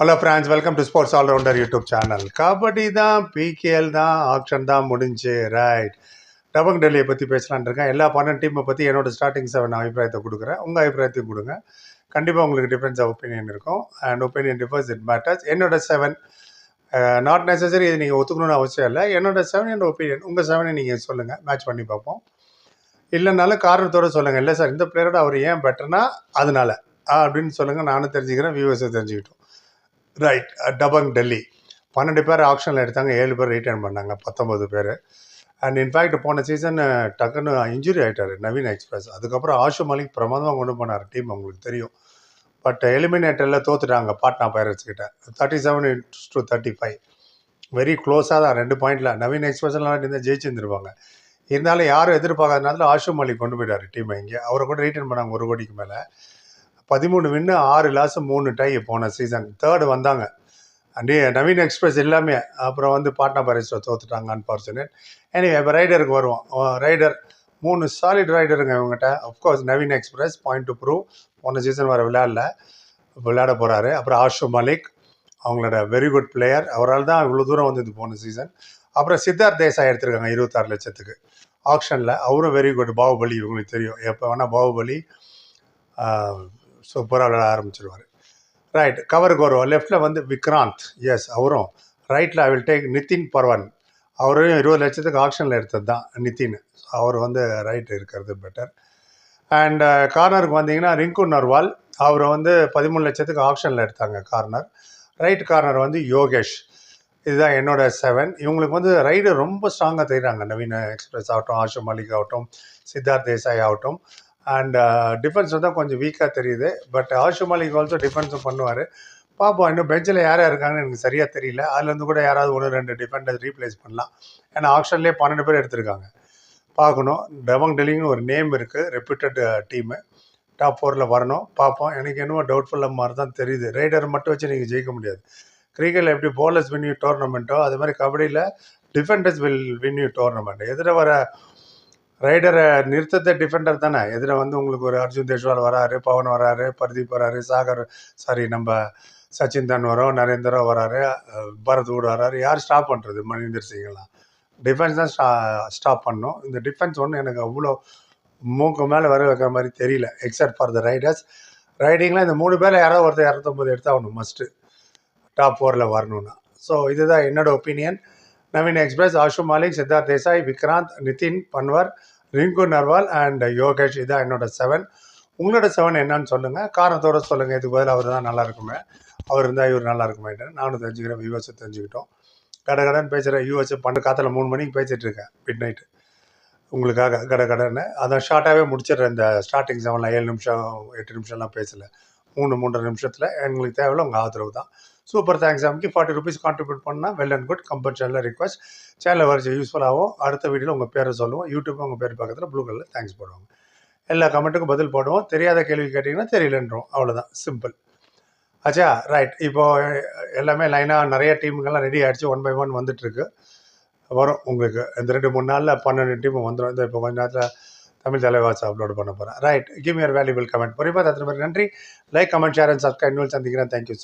Hello friends welcome to sports allrounder YouTube channel kabaddi தான் PKL தான் option தான் முடிஞ்சு ரைட் டபங் டெல்லியை பற்றி பேசலான் இருக்கேன். எல்லா பன்னெண்டு டீமை பற்றி என்னோட ஸ்டார்டிங் செவன் அபிப்பிராயத்தை கொடுக்குறேன். உங்கள் அபிப்பிராயத்தையும் கொடுங்க. கண்டிப்பாக உங்களுக்கு டிஃப்ரென்ஸ் ஆஃப் ஒப்பீனியன் இருக்கும். And opinion differs it matters என்னோட செவன் நாட் நெசசரி இது நீங்கள் ஒத்துக்கணும்னு அவசியம் இல்லை. என்னோட செவன் என்னோட ஒப்பீனியன் உங்கள் செவனை நீங்கள் சொல்லுங்கள் மேட்ச் பண்ணி பார்ப்போம். இல்லைனாலும் காரணத்தோட சொல்லுங்கள் இல்லை சார் இந்த பிளேயரோட அவர் ஏன் பெட்டர்னா அதனால. அப்படின்னு சொல்லுங்கள் நானும் தெரிஞ்சுக்கிறேன் வியூவர்ஸை தெரிஞ்சுக்கிட்டோம். ரைட் டபங் டெல்லி பன்னெண்டு பேர் ஆப்ஷனில் எடுத்தாங்க ஏழு பேர் ரிட்டர்ன் பண்ணாங்க பத்தொம்பது பேர். அண்ட் இன்ஃபேக்ட் போன சீசன் டக்குன்னு இன்ஜுரி ஆகிட்டார் நவீன் எக்ஸ்பிரஸ் அதுக்கப்புறம் ஆஷு மலிக் பிரமாதமாக கொண்டு போனார் டீம் உங்களுக்கு தெரியும். பட் எலிமினேட்டரில் தோத்துட்டாங்க பாட்னா பைரட்ஸ் கிட்ட. Thirty seven to thirty five very க்ளோஸாக தான் ரெண்டு பாயிண்டில் நவீன் எக்ஸ்பிரஸ்லாம் இருந்தால் ஜெயிச்சிருந்துருப்பாங்க. இருந்தாலும் யாரும் எதிர்பார்க்காதனால ஆஷு மலிக் கொண்டு போயிட்டார் டீமை இங்கே. அவரை கூட ரிட்டர்ன் பண்ணாங்க ஒரு கோடிக்கு மேலே. பதிமூணு வின்னு ஆறு லாஸ் மூணு டை போன சீசன் தேர்டு வந்தாங்க. அண்டே நவீன் எக்ஸ்பிரஸ் எல்லாமே. அப்புறம் வந்து பாட்னா பரிசில் தோத்துட்டாங்க அன்ஃபார்ச்சுனேட் எனவே இப்போ ரைடருக்கு வருவோம். ரைடர் மூணு சாலிட் ரைடருங்க இவங்ககிட்ட. Of course Naveen Express point to prove போன சீசன் வர விளையாடல. விளையாட போகிறாரு அப்புறம் ஆஷு மலிக் அவங்களோட வெரி குட் பிளேயர் அவரால் தான் இவ்வளோ தூரம் வந்தது போன சீசன் அப்புறம் சித்தார்த் தேசாய் எடுத்திருக்காங்க இருபத்தாறு லட்சத்துக்கு. ஆப்ஷனில் அவரும் வெரி குட் பாகுபலி இவங்களுக்கு தெரியும். எப்போ வேணால் பாகுபலி சூப்பராக விளையாட ஆரம்பிச்சிருவார். ரைட் கவருக்கு வருவோம் லெஃப்டில் வந்து விக்ராந்த். எஸ் அவரும் ரைட்டில் ஐ வில் டேக் நிதின் பர்வன் அவரையும் இருபது லட்சத்துக்கு ஆப்ஷனில் எடுத்தது தான் நிதின் அவர் வந்து ரைட் இருக்கிறது பெட்டர் அண்ட் கார்னருக்கு வந்தீங்கன்னா ரிங்கு நர்வால் அவர் வந்து பதிமூணு லட்சத்துக்கு ஆப்ஷனில் எடுத்தாங்க கார்னர் ரைட் கார்னர் வந்து யோகேஷ் இதுதான் என்னோட செவன் இவங்களுக்கு வந்து ரைடு ரொம்ப ஸ்ட்ராங்காக தெரியுறாங்க. நவீன எக்ஸ்பிரஸ் ஆகட்டும் ஆஷு மலிக் ஆகட்டும் சித்தார்த் தேசாய் ஆகட்டும். அண்ட் டிஃபென்ஸ் வந்து கொஞ்சம் வீக்காக தெரியுது. பட் ஆஷு மாலிக் ஆல்சோ டிஃபென்ஸும் பண்ணுவார். பார்ப்போம் இன்னும் பெஞ்சில் யார் யார் இருக்காங்கன்னு எனக்கு சரியாக தெரியல. அதுலேருந்து கூட யாராவது ஒன்று ரெண்டு டிஃபெண்டர் ரீப்ளேஸ் பண்ணலாம். ஏன்னா ஆப்ஷன்லேயே பன்னெண்டு பேர் எடுத்திருக்காங்க. பார்க்கணும். டெவங் டெலிங்னு ஒரு நேம் இருக்குது ரெப்யூட்டட் டீமு டாப் ஃபோரில் வரணும். பார்ப்போம் எனக்கு என்னவோ டவுட்ஃபுல்லாக மாதிரி தான் தெரியுது. ரைடர் மட்டும் வச்சு நீங்கள் ஜெயிக்க முடியாது. கிரிக்கெட்டில் எப்படி போலர்ஸ் வின் யூ டோர்னமெண்ட்டோ அது மாதிரி கபடியில் defenders will win you tournament எதிர வர ரைடரை நிறுத்தத்தை டிஃபெண்டர் தானே? எதிர வந்து உங்களுக்கு ஒரு அர்ஜுன் தேஷ்வால் வராரு பவன் வராரு பர்தீப் வராரு சாகர் சாரி நம்ம சச்சின் தன் வரோம் நரேந்திரா வராரு பரத் கூட வராரு. யார் ஸ்டாப் பண்ணுறது மணிந்தர் சிங்கெல்லாம் டிஃபென்ஸ் தான் ஸ்டா ஸ்டாப் பண்ணோம். இந்த டிஃபென்ஸ் ஒன்று எனக்கு அவ்வளோ மூக்கு மேலே வர வைக்கிற மாதிரி தெரியல எக்ஸப்ட் ஃபார் த ரைடர்ஸ் ரைடிங்கில் இந்த மூணு பேரில் யாராவது ஒருத்தர் இரநூத்தொம்பது எடுத்தாகணும் மஸ்ட்டு டாப் ஃபோரில் வரணும்னா. ஸோ இதுதான் என்னோடய opinion Naveen express Ashu Malik Siddharth Desai Vikrant Nitin Panwar Rinku Narwal and Yogesh இதான் என்னோட செவன் உங்களோட செவன் என்னன்னு சொல்லுங்கள் காரணத்தோட சொல்லுங்கள் இதுக்கு பதில் அவர் தான் நல்லா இருக்குமே. அவர் இருந்தால் இவர் நல்லா இருக்குமே நானும் தெரிஞ்சுக்கிறேன். வியூவர்ஸை தெரிஞ்சுக்கிட்டோம். கடை கடன் பேசுகிறேன் யூஎஸ் பண்ண காற்றுல மூணு மணிக்கு பேசிகிட்டு இருக்கேன். மிட் நைட்டு உங்களுக்காக கடை கடன் அதான் ஷார்ட்டாகவே முடிச்சிடுறேன். இந்த ஸ்டார்டிங் செவனில் ஏழு நிமிஷம் எட்டு நிமிஷம்லாம் பேசலை. மூணு மூன்றரை நிமிஷத்தில் எங்களுக்கு தேவையில்ல. உங்கள் ஆதரவு தான். சூப்பர் தேங்க்ஸ் அமுக்கி ஃபார்ட்டி ருபீஸ் கான்ட்ரிபியூட் பண்ணால் வெல் அண்ட் குட் கம்பல் சேனலில் ரிக்வஸ்ட் சேனலில் வரைச்சி யூஸ்ஃபுல்லாகவும் அடுத்த வீடியோவில் உங்கள் பேரை சொல்லுவோம். யூடியூப் உங்கள் பேர் பக்கத்தில் ப்ளூ கலரில் தேங்க்ஸ் போடுவாங்க. எல்லா கமெண்ட்டுக்கும் பதில் போடுவோம். தெரியாத கேள்வி கேட்டிங்கன்னா தெரியலன்றோம். அவ்வளோதான் சிம்பிள் ஆச்சா ரைட் இப்போது எல்லாமே லைனாக நிறைய டீமுங்கெல்லாம் ரெடி ஆகிடுச்சு ஒன் பை ஒன் வந்துட்டுருக்கு. வரும் உங்களுக்கு. இந்த ரெண்டு மூணு நாளில் பன்னெண்டு டீம் வந்துடும் இந்த இப்போ கொஞ்ச நேரத்தில் தமிழ் தலைவாஸ் அப்லோட் பண்ண போகிறேன் right give your valuable comment பொறிப்பா அத்தனை பேர் நன்றி. Like comment share and subscribe சந்திக்கிறேன். Thank you